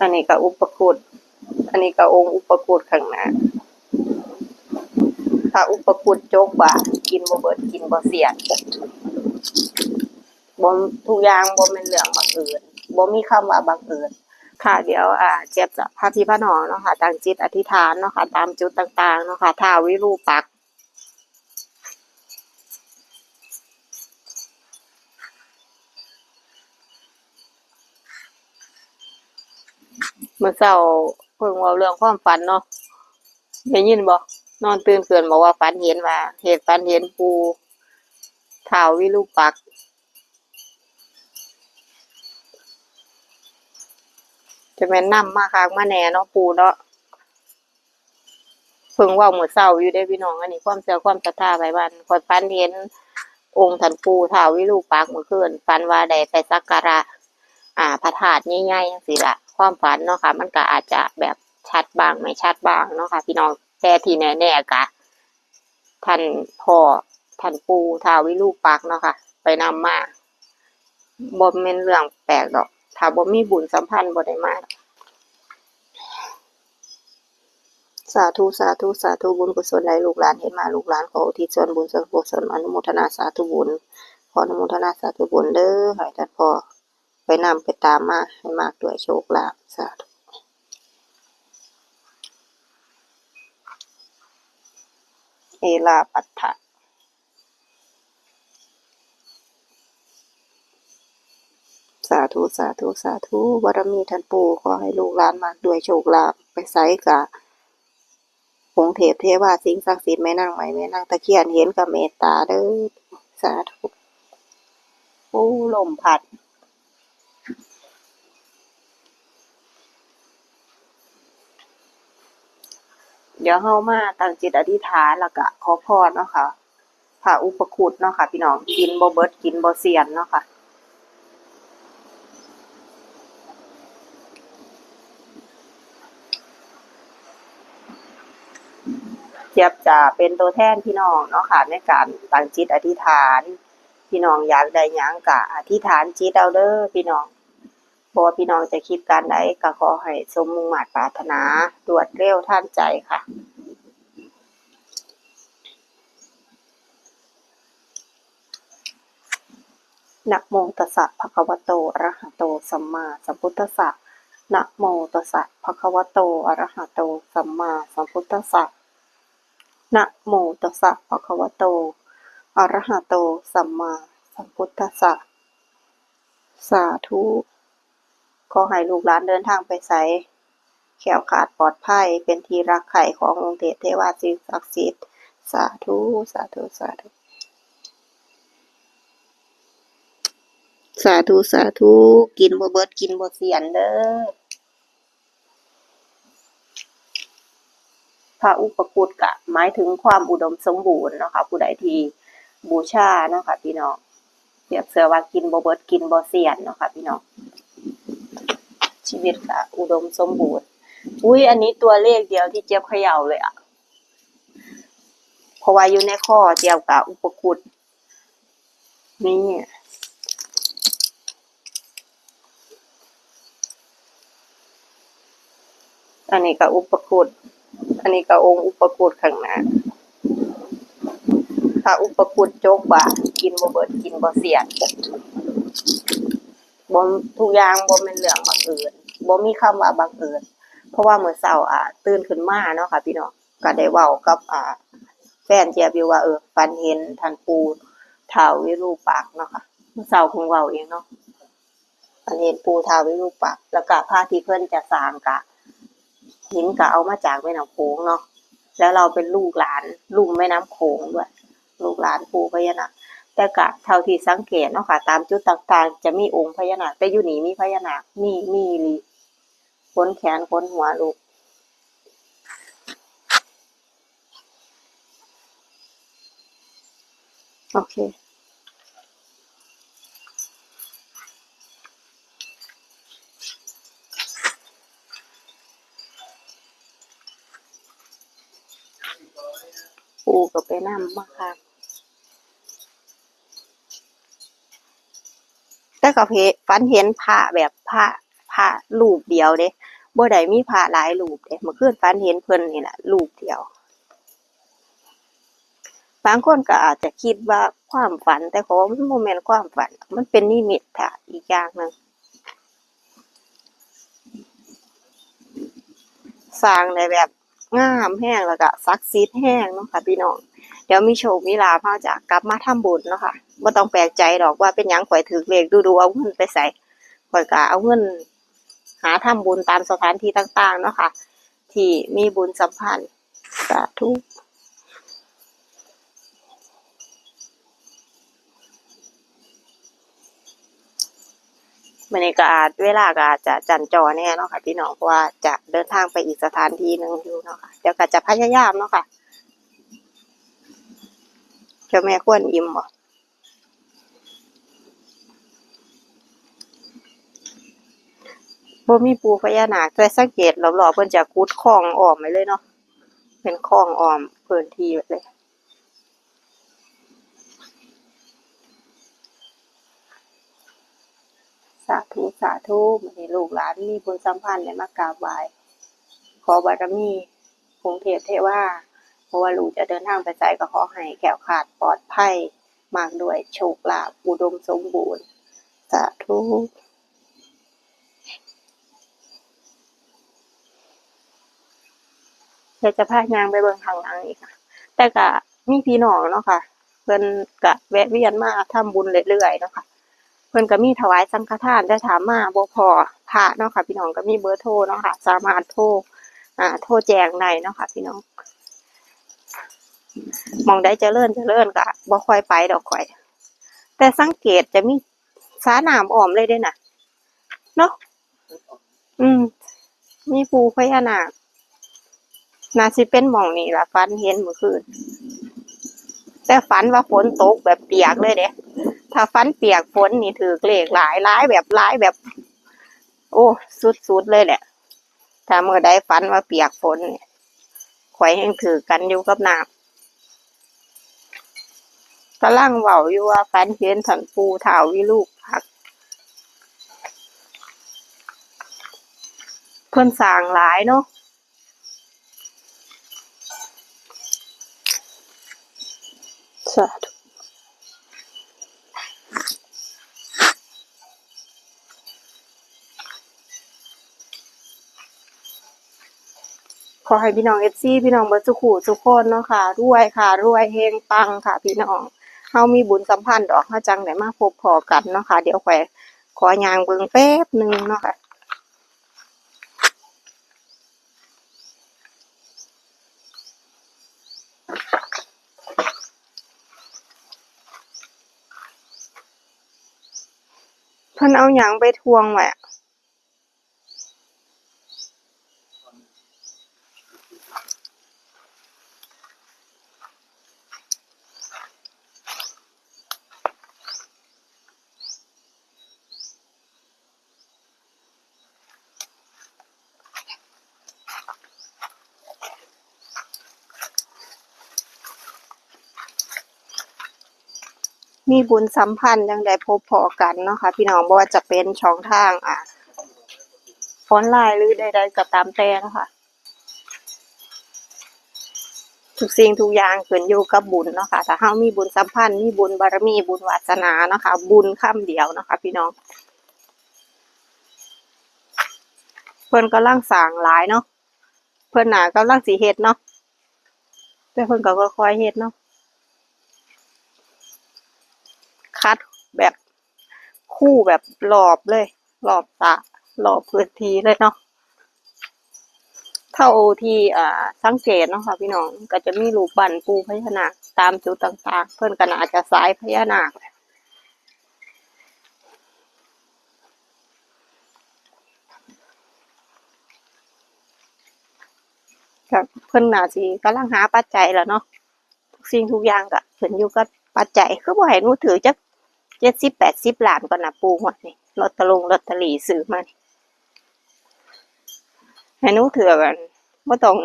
อันนี้ก็อุปคุตอันนี้ก็องค์อุปคุตข้างหน้าถ้าอุปคุตโจกว่ากินบ่เบิดกินบ่เสียบ่ทุกอย่างบ่แม่นเรื่องบังเอิญบ่มีคำว่าบังเอิญค่ะเดี๋ยวอ่าเจี๊ยบจะพาพี่พาน้องเนาะค่ะตั้งจิตอธิษฐานเนาะค่ะตามจุดต่างๆเนาะค่ะท้าวิรูปัก มื่อเช้าเพิ่งเว่าเรื่องความฝันเนาะได้ยินบ่นอนตื่นเกินบอกว่าฝันเห็นว่าเหตุฝันเห็นปูท้าววิรูปักจะแม่นนำมาคักมาแหน่เนาะปูเนาะเพิ่งว่าเมื่อเช้าอยู่ได้พี่น้องอันนี้ความเชื่อความศรัทธาไปบ้านคอยฝันเห็นองค์ท่านปูท้าววิรูปักเมื่อคืนฝันว่าได้ไปสักการะ อ่าพระธาตุใหญ่ๆจังซี่ล่ะความฝันเนาะค่ะ มันก็อาจจะแบบชัดบ้างไม่ชัดบ้างเนาะค่ะ พี่น้องแต่ที่แน่ๆกะท่านพ่อท่านปู่ทาววิรูกปักเนาะค่ะ ไปนำมาบ่แม่นเรื่องแปลกดอก ถ้าบ่มีบุญสัมพันธ์บ่ได้มากสาธุสาธุสาธุบุญกุศลใดลูกหลานเห็นมาลูกหลานขออุทิศส่วนบุญส่วนกุศลอนุโมทนาสาธุบุญขออนุโมทนาสาธุบุญเด้อให้ท่านพ่อ ไปนำไปตามมาให้มากด้วยโชคลาภสาธุเอลาปัฏฐะสาธุ สาธุ สาธุบารมีท่านปู่ขอให้ลูกหลานมากด้วยโชคลาภไปไสกะองเทพเทวาสิงศักดิ์สิทธิ์แม่นางไหมแม่นางตะเคียนเห็นกับเมตตาเด้อสาธุ โอ้ลมพัด เดี๋ยวเฮามาตั้งจิตอธิษฐานแล้วก็ขอพรเนาะค่ะพระอุปคุตเนาะค่ะ พี่น้องกินบ่เบิดกินบ่เซียนเนาะค่ะเจี๊ยบจะเป็นตัวแทนพี่น้องเนาะค่ะในการตั้งจิตอธิษฐาน พี่น้องอยากได้หยังก็อธิษฐานจิตเอาเด้อพี่น้อง บ่ว่าพี่น้องจะคิดการใดก็ขอให้สมมุ่งมาตรปรารถนาตรวจเร็วทันใจค่ะนะโมตัสสะภะคะวะโตอะระหะโตสัมมาสัมพุทธัสสะนะโมตัสสะภะคะวะโตอะระหะโตสัมมาสัมพุทธัสสะนะโมตัสสะภะคะวะโตอะระหะโตสัมมาสัมพุทธัสสะสาธุ ขอให้ลูกหลานเดินทางไปไสแขวขาดปลอดภัย เป็นที่รักใคร่ขององค์เทพเทวาสิศักดิ์สิทธิ์สาธุ สาธุ สาธุ สาธุ สาธุ กินบ่เบิดกินบ่เสียนเด้อพระอุปคุตกะหมายถึงความอุดมสมบูรณ์นะคะผู้ใดที่บูชาเนาะค่ะพี่น้องเปรียบเสือว่ากินบ่เบิดกินบ่เสียนเนาะค่ะพี่น้อง ชีวิตกะอุดมสมบูรณ์ อุ้ยอันนี้ตัวเลขเดียวที่เจี๊ยบเขย่าเลยอะเพราะว่าอยู่ในข้อเจี๊ยวกับอุปคุตนี่อันนี้ก็อุปคุตอันนี้ก็องค์อุปคุตข้างหน้าถ้าอุปคุตโจกว่ากินบ่เบิดกินบ่เสียดบ่ทุกอย่างบ่แม่นเรื่องบังเอิญ บ่มีคำว่าบังเอิญเพราะว่าเมื่อเช้าอะตื่นขึ้นมาเนาะค่ะพี่น้องก็ได้เว้ากับอ่าแฟนเจียบอยู่ว่าเออฝันเห็นท่านปูท้าวิรูปักเนาะค่ะเมื่อเช้าเพิ่งเว้าเองเนาะฝันเห็นปูท้าวิรูปักแล้วก็พระที่เพิ่อนจะสร้างกะหินก็เอามาจากแม่น้ำโขงเนาะแล้วเราเป็นลูกหลานลุ่มแม่น้ำโขงด้วยลูกหลานปูพญานาคแต่กะเท่าที่สังเกตเนาะค่ะตามจุดต่างๆ จะมีองค์พญานาคแต่อยู่นี่มีพญานาคมีมีลี นแขนค้นหัวลูกโอเคปูก็ไปน้ำมาค่ะแต่ก็เพฝันเห็นพระแบบพระพระรูปเดียวเด้ บ่ได้มีพระหลายรูปเด้เมื่อคืนฝันเห็นเพิ่นนี่แหละรูปเดียว บางคนก็อาจจะคิดว่าความฝัน แต่ขอมันบ่แม่นความฝัน มันเป็นนิมิตค่ะอีกอย่างหนึ่งสร้างได้แบบงามแห้งแล้วก็ศักดิ์สิทธิ์แห้งเนาะค่ะพี่น้องเดี๋ยวมีโชคมีลาภเฮาจะกลับมาทำบุญเนาะค่ะบ่ต้องแปลกใจดอกว่าเป็นยังข่อยถือเลขดูๆเอาเงินไปใส่ข่อยก็เอาเงิน หาทำบุญตามสถานที่ต่าง ๆ เนาะค่ะ ที่มีบุญสัมพันธ์สาธุบรรยากาศเวลาก็จจะจันจอแน่เนาะค่ะพี่น้องเพราะว่าจะเดินทางไปอีกสถานที่หนึ่งอยู่เนาะค่ะเดี๋ยวก็จะพยายามเนาะค่ะเจ้าแม่ควรอิ่มบ่ บ่มีปูพญานาคแต่สังเกตรอบๆเพิ่นจะกุดคลองอ้อมไว้เลยเนาะเป็นคลองอ้อมพื้นที่เลยสาธุสาธุมื้อนี้ลูกหลานมีบุญสัมพันธ์ได้มากราบไหว้ขอบารมีกรุงเทพเทว่าเพราะว่าลูกจะเดินทางไปไสก็ขอให้แคล้วคลาดปลอดภัยมากด้วยโชคลาภอุดมสมบูรณ์สาธุ เดี๋ยวจะพายางไปเบิ่งข้างหลังอีกค่ะ แต่ก็มีพี่น้องเนาะค่ะเพิ่นก็แวะเวียนมาทำบุญเรื่อยๆเนาะค่ะเพิ่นก็มีถวายสังฆทานได้ถามมาบ่พอพระเนาะค่ะ พี่น้องก็มีเบอร์โทรเนาะค่ะ สามารถโทรอ่า โทรแจ้งได้เนาะค่ะ พี่น้องมองได้เจริญเจริญก็บ่ค่อยไปดอกข่อย แต่สังเกตจะมีสาหน้ำอ้อมเลยด้วยนะเนาะอืม มีปูพญานาค น่าสิเป็นหม่องนี่ล่ะฝันเห็นเมื่อคืน แต่ฝันว่าฝนตกแบบเปียกเลยเด้ถ้าฟันเปียกฝนนี่ถือเลขหลายหลายแบบหลายแบบ โอ้สุดๆเลยแหละถ้าเมื่อใดฟันว่าเปียกฝนเนี่ยข่อยยังถือกันอยู่กับน้ำกำลังเว้าอยู่ว่าฟันเห็นถันปูเถาวิลูกผักเพิ่นสางหลายเนาะาธุขอให้พี่น้องเอฟซีพี่น้องเบิร์สุขูทุกคนเนาะค่ะรวยค่ะ รวยเฮงปังค่ะ พี่น้องเฮามีบุญสัมพันธ์ดอกเฮาจังได้มาพบพอกันเนาะค่ะ เดี๋ยวข่อยขอยางเบิ่งแป๊บหนึงเนาะค่ะ เพิ่นเอาหยังไปทวงไว้อะ มีบุญสัมพันธ์ยังได้พบพอกันเนาะค่ะพี่น้องบ่ว่าจะเป็นช่องทางอะออนไลน์หรือใดๆก็ตามแต่เนาะค่ะทุกสิ่งทุกอย่างขึ้นอยู่กับบุญเนาะค่ะถ้าเฮามีบุญสัมพันธ์มีบุญบารมีบุญวาสนาเนาะค่ะบุญคำเดียวเนาะค่ะพี่น้องเพิ่นกำลังสางหลายเนาะเพิ่นหน่ะกำลังสิเฮ็ดเนาะแต่เพิ่นก็ค่อยๆเฮ็ดเนาะ คัดแบบคู่แบบรอบเลยรอบสระรอบพื้นที่เลยเนาะเท่าที่อ่าสังเกตเนาะค่ะพี่น้องก็จะมีรูปปั้นปูพญานาคตามจุดต่าง ๆ เพิ่อนก็น่าจจะสายพญานาคก็เพิ่นน่าสิกำลังหาปัจจัยแล้วเนาะทุกสิ่งทุกอย่างก็ขึ้นอยู่กับปัจจัยคือบ่ให้หนูถือจัก เจ็ดสิบแปดสิบล้านก็นะปูหมดนี่ลอตเตอรี่ลอตเตอรี่ซื้อมาให้นุ้เถื่อกันว่าต้อง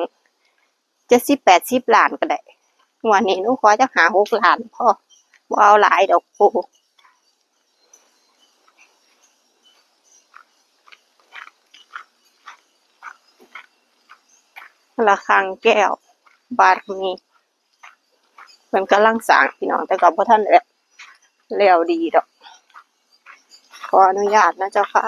เจ็ดสิบแปดสิบล้านก็ได้วันนี้นุ้ขอจะหาหกล้านพ่อว่าเอาหลายดอกปูระคังแก้ว บารมีเป็นกำลังสางพี่น้องแต่ก็บ่ท่านแหละ แล้วดีดอก ขออนุญาตนะเจ้าค่ะ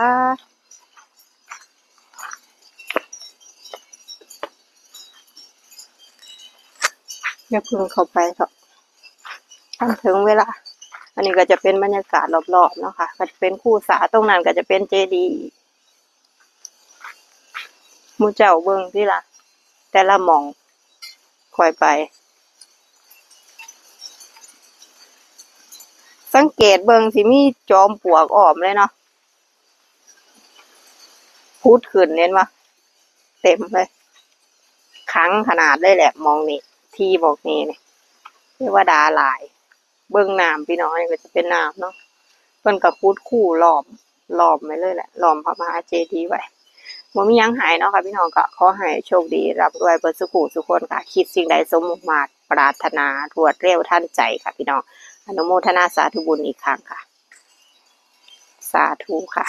อย่าพึ่งเข้าไปเถอะทันถึงเวลา อันนี้ก็จะเป็นบรรยากาศรอบๆเนาะค่ะ ก็จะเป็นคู่สาตรงนั้นก็จะเป็นเจดีย์มูเจ้าเบิ่งที่ล่ะแต่ละหมองคอยไป สังเกตเบิ่งสิมีจอมปลวกออมเลยเนาะพูดขึ้นเน้นว่าเต็มเลยขังขนาดเลยแหละ มองนี่ทีบอกนี่นี่เทวดาหลาย เบื้องน้ำพี่น้องก็จะเป็นน้ำเนาะเพิ่นกับคูดคู่หลอมหลอมไว้เลยแหละหลอมพระมหาเจดีย์ไว้บ่มียังหายเนาะค่ะพี่น้องก็ขอให้โชคดีรับด้วยเบิดสุขุสุขคนค่ะ คิดสิ่งใดสมมุมาตรปรารถนา รวดเร็วทันใจค่ะพี่น้อง อนุโมทนาสาธุบุญอีกครั้งค่ะ สาธุค่ะ